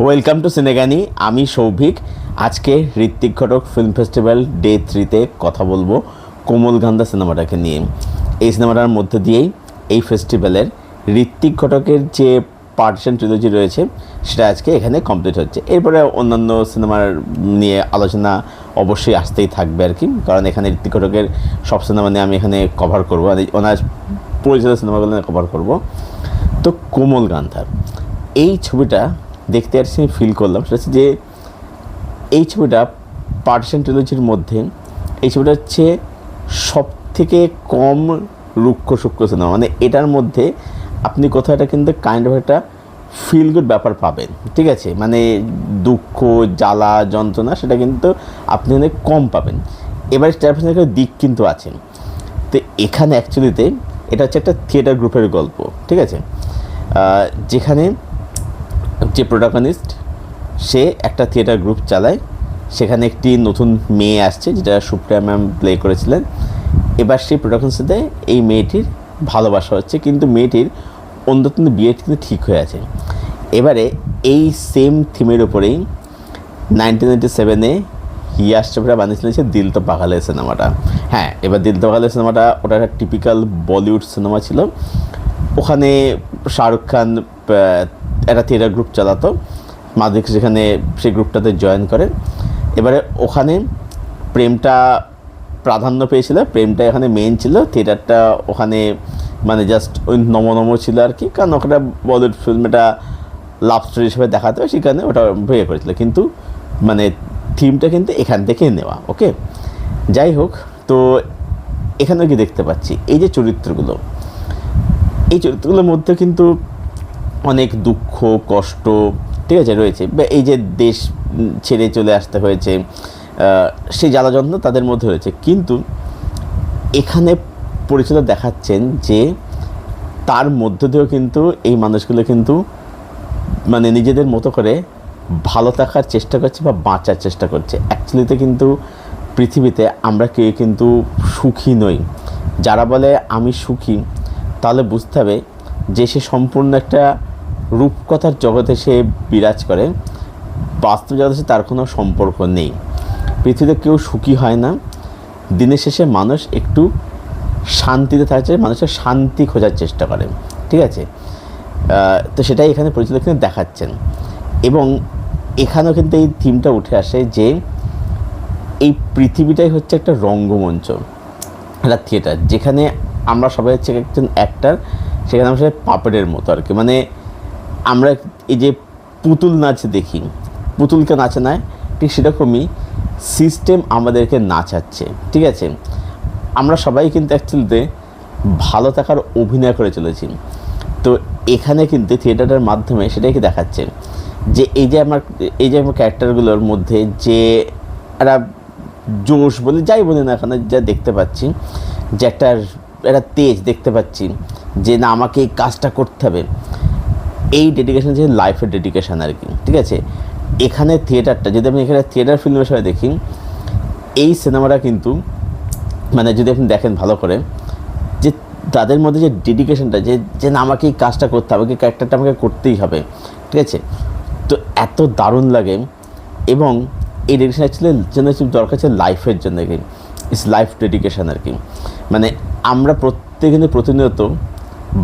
Welcome to সিনেগানি আমি সৌভিক। আজকে Ritwik Ghatak film festival day থ্রিতে কথা বলব কোমল গান্ধা সিনেমাটাকে নিয়ে। এই সিনেমাটার মধ্যে দিয়েই এই ফেস্টিভ্যালের ঋত্বিক ঘটকের যে পার্টিশন ট্রিলজি রয়েছে, সেটা আজকে এখানে কমপ্লিট হচ্ছে। এরপরে অন্যান্য সিনেমার নিয়ে আলোচনা অবশ্যই আসতেই থাকবে আর কি, কারণ এখানে ঋত্বিক ঘটকের সব সিনেমা নিয়ে আমি এখানে কভার করব। এই- ওনার পরিচিত সিনেমাগুলো নিয়ে কভার করব। তো কোমল গান্ধার, এই ছবিটা দেখতে আর ফিল করলাম। সেটা হচ্ছে যে এই ছবিটা পার্টিশন ট্রিলজির মধ্যে এই ছবিটা হচ্ছে সব থেকে কম রুক্ষ সূক্ষ্ম সিনেমা মানে এটার মধ্যে আপনি কোথাও একটা কিন্তু কাইন্ড অফ একটা ফিল গুড ব্যাপার পাবেন। ঠিক আছে? মানে দুঃখ, জ্বালা, যন্ত্রণা সেটা কিন্তু আপনি অনেক কম পাবেন। এবার পিছনে একটা দিক কিন্তু আছে। তো এখানে অ্যাকচুয়ালিতে এটা হচ্ছে একটা থিয়েটার গ্রুপের গল্প। ঠিক আছে? যেখানে যে প্রোটাগনিস্ট সে একটা থিয়েটার গ্রুপ চালায়। সেখানে একটি নতুন মেয়ে আসছে, যেটা সুপ্রিয়া ম্যাম প্লে করেছিলেন। এবার সেই প্রোডাকশন সাথে এই মেয়েটির ভালোবাসা হচ্ছে, কিন্তু মেয়েটির অন্তত বিয়ে কিন্তু ঠিক হয়ে আছে। এবারে এই সেম থিমের উপরেই নাইনটিন নাইনটি সেভেনে ইয়াস চোপড়া বানিয়েছিলেন সে দিল তো পাগালে সিনেমাটা। হ্যাঁ এবার দিল তো পাগালে সিনেমাটা ওটা একটা টিপিক্যাল বলিউড সিনেমা ছিল। ওখানে শাহরুখ খান একটা থিয়েটার গ্রুপ চালাতো। মাদিক সেখানে সেই গ্রুপটাতে জয়েন করে। এবারে ওখানে প্রেমটা প্রাধান্য পেয়েছিল। প্রেমটা এখানে মেন ছিল। থিয়েটারটা ওখানে মানে জাস্ট ওই নম নম ছিল আর কি কারণ ওখানে বলিউড ফিল্ম এটা লাভ স্টোরি হিসেবে দেখাতে। হয় সেখানে ওটা ভেঙে করেছিল। কিন্তু মানে থিমটা কিন্তু এখান থেকে নেওয়া। ওকে যাই হোক, তো এখানে কি দেখতে পাচ্ছি। এই যে চরিত্রগুলো, এই চরিত্রগুলোর মধ্যে কিন্তু অনেক দুঃখ, কষ্ট, ঠিক আছে, রয়েছে। এই যে দেশ ছেড়ে চলে আসতে হয়েছে সেই জ্বালা তাদের মধ্যে রয়েছে। কিন্তু এখানে পরিচালক দেখাচ্ছেন যে তার মধ্য দিয়েও কিন্তু এই মানুষগুলো কিন্তু মানে নিজেদের মতো করে ভালো থাকার চেষ্টা করছে বা বাঁচার চেষ্টা করছে। অ্যাকচুয়ালিতে কিন্তু পৃথিবীতে আমরা কেউ কিন্তু সুখী নই। যারা বলে আমি সুখী, তাহলে বুঝতে হবে যে সে সম্পূর্ণ একটা রূপকথার জগতে সে বিরাজ করে, বাস্তব জগতের তার কোনো সম্পর্ক নেই। পৃথিবীতে কেউ সুখী হয় না। দিনের শেষে মানুষ একটু শান্তিতে থাকছে মানুষের শান্তি খোঁজার চেষ্টা করে। ঠিক আছে? তো সেটাই এখানে পরিচালক কিন্তু দেখাচ্ছেন। এবং এখানেও কিন্তু এই থিমটা উঠে আসে যে এই পৃথিবীটাই হচ্ছে একটা রঙ্গমঞ্চ, একটা থিয়েটার যেখানে আমরা সবাই হচ্ছে একজন অ্যাক্টার সেখানে আমরা সবাই পাপেটের মতো আর কি। মানে আমরা এই যে পুতুল নাচ দেখি পুতুলকে নাচে না ঠিক সেরকমই সিস্টেম আমাদেরকে নাচাচ্ছে, ঠিক আছে? আমরা সবাই কিন্তু অ্যাকচুয়ালিতে ভালো থাকার অভিনয় করে চলেছি। তো এখানে কিন্তু থিয়েটারের মাধ্যমে সেটাই কি দেখাচ্ছে যে এই যে আমার, এই যে আমার ক্যারেক্টারগুলোর মধ্যে যে একটা জোশ বলে, যাই বলি না এখানে যা দেখতে পাচ্ছি, যে একটা একটা তেজ দেখতে পাচ্ছি যে না, আমাকে এই কাজটা করতে হবে। এই ডেডিকেশন হচ্ছে লাইফের ডেডিকেশান আর কি, ঠিক আছে? এখানে থিয়েটারটা যদি আমি এখানে থিয়েটার ফিল্মের সময় দেখি এই সিনেমাটা কিন্তু মানে যদি আপনি দেখেন ভালো করে, যে তাদের মধ্যে যে ডেডিকেশনটা যে যে না আমাকে এই কাজটা করতে হবে ক্যারেক্টারটা আমাকে করতেই হবে, ঠিক আছে? তো এত দারুণ লাগে এবং এই ডেডিকেশন অ্যাকচুয়ালি জন্য হচ্ছে দরকার আছে লাইফের জন্য ইস লাইফ ডেডিকেশন আর কি। মানে আমরা প্রত্যেক কিন্তু প্রতিনিয়ত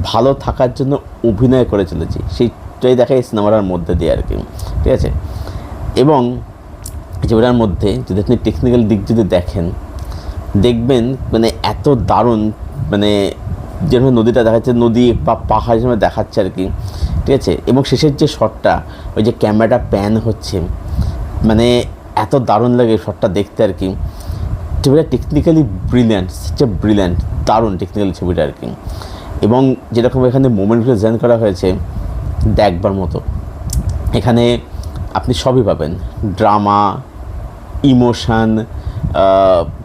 ভালো থাকার জন্য অভিনয় করে চলেছি সেইটাই দেখা এই সিনেমাটার মধ্যে দিয়ে আর কি। ঠিক আছে? এবং ছবিটার মধ্যে যদি আপনি টেকনিক্যাল দিক যদি দেখেন, দেখবেন মানে এত দারুণ মানে যেরকম নদীটা দেখাচ্ছে, নদী বা পাহাড় হিসেবে দেখাচ্ছে আর কি। ঠিক আছে? এবং শেষের যে শটটা ওই যে ক্যামেরাটা প্যান হচ্ছে মানে এত দারুণ লাগে শটটা দেখতে আর কি। ছবিটা টেকনিক্যালি ব্রিলিয়ান্ট হচ্ছে ব্রিলিয়ান্ট দারুণ টেকনিক্যালি ছবিটা আর কি। এবং যেরকম এখানে মোমেন্টগুলো ডিজাইন করা হয়েছে দেখবার মতো। এখানে আপনি সবই পাবেন। ড্রামা ইমোশান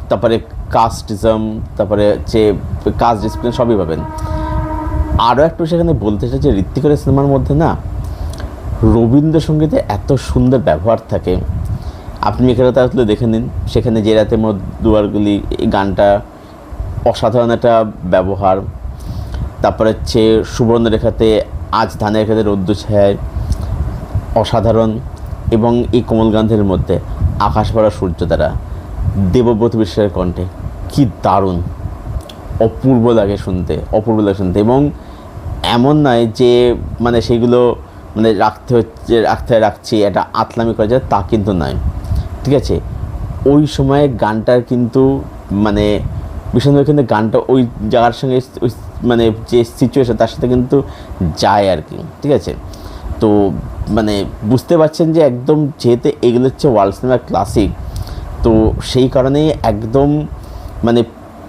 তারপরে কাস্টিজম তারপরে হচ্ছে কাস্ট ডিসপ্লিন সবই পাবেন। আরও একটু সেখানে বলতে চাই যে ঋত্বিকের সিনেমার মধ্যে না, রবীন্দ্রসঙ্গীতে এত সুন্দর ব্যবহার থাকে। আপনি এখানে তাহলে দেখে নিন, সেখানে যে রাতে মোর দুয়ারগুলি গানটা অসাধারণ একটা ব্যবহার। তারপরে হচ্ছে সুবর্ণরেখাতে আজ ধানের খেতে রৌদ্র ছায় অসাধারণ এবং এই কোমল গান্ধীর মধ্যে আকাশ ভরা সূর্য দ্বারা দেবব্রত বিশ্বের কণ্ঠে কি দারুণ, অপূর্ব লাগে শুনতে, অপূর্ব লাগে শুনতে। এবং এমন নয় যে মানে সেগুলো মানে রাখতে হচ্ছে, রাখতে রাখছি, এটা আতলামি করা যায় তা কিন্তু নয়। ঠিক আছে? ওই সময়ে গানটার কিন্তু মানে বিষ্ণু কিন্তু গানটা ওই জায়গার সঙ্গে ওই মানে যে সিচুয়েশন তার সাথে কিন্তু যায় আর কি, ঠিক আছে? তো মানে বুঝতে পারছেন যে একদম যেহেতু এগুলো হচ্ছে ওয়ার্ল্ড সিনেমা ক্লাসিক তো সেই কারণেই একদম মানে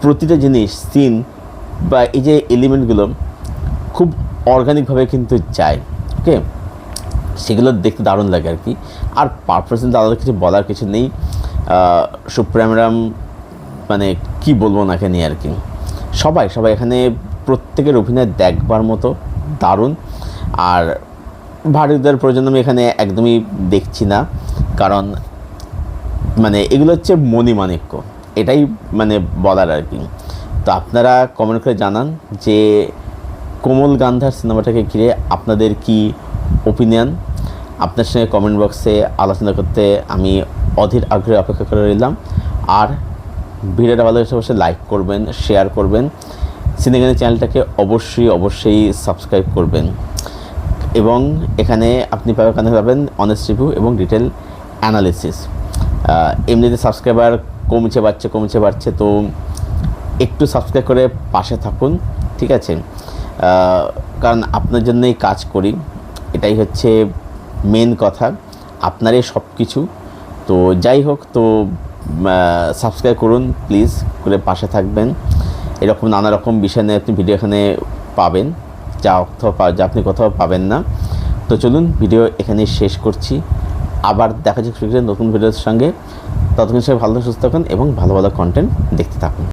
প্রতিটা জিনিস সিন বা এই যে এলিমেন্টগুলো খুব অর্গানিকভাবে কিন্তু যায় ওকে সেগুলো দেখতে দারুণ লাগে আর কি। আর পারফরমেন্স আলাদা কিছু বলার কিছু নেই। সুপ্রামরাম মানে কি বলব ওনাকে নিয়ে আর কি? সবাই সবাই এখানে প্রত্যেকের অভিনয় দেখবার মতো, দারুণ। আর ভারতীয়দের প্রয়োজন আমি এখানে একদমই দেখছি না, কারণ মানে এগুলো হচ্ছে মণিমাণিক্য এটাই মানে বলার আর কি। তো আপনারা কমেন্ট করে জানান যে কোমল গান্ধার সিনেমাটাকে ঘিরে আপনাদের কি ওপিনিয়ন আপনার সঙ্গে কমেন্ট বক্সে আলোচনা করতে আমি অধীর আগ্রহে অপেক্ষা করে রইলাম। আর ভিডিওটা ভালো হচ্ছে অবশ্যই লাইক করবেন শেয়ার করবেন। সিনেগানি চ্যানেলটাকে অবশ্যই অবশ্যই সাবস্ক্রাইব করবেন। এবং এখানে আপনি পাবেন, এখানে পাবেন অনেস্ট রিভিউ এবং ডিটেল অ্যানালিসিস এমনিতে সাবস্ক্রাইবার কমছে, বাড়ছে কমছে, বাড়ছে, তো একটু সাবস্ক্রাইব করে পাশে থাকুন, ঠিক আছে? কারণ আপনার জন্যই কাজ করি। এটাই হচ্ছে মেন কথা। আপনারই সব কিছু তো যাই হোক, তো সাবস্ক্রাইব করুন প্লিজ করে পাশে থাকবেন। এরকম নানা রকম বিষয় নিয়ে আপনি ভিডিও এখানে পাবেন, যা অর্থ যা আপনি কোথাও পাবেন না। তো চলুন ভিডিও এখানে শেষ করছি। আবার দেখা যাচ্ছে নতুন ভিডিওর সঙ্গে। ততক্ষণ সবাই ভালো সুস্থ থাকুন, এবং ভালো ভালো কন্টেন্ট দেখতে থাকুন।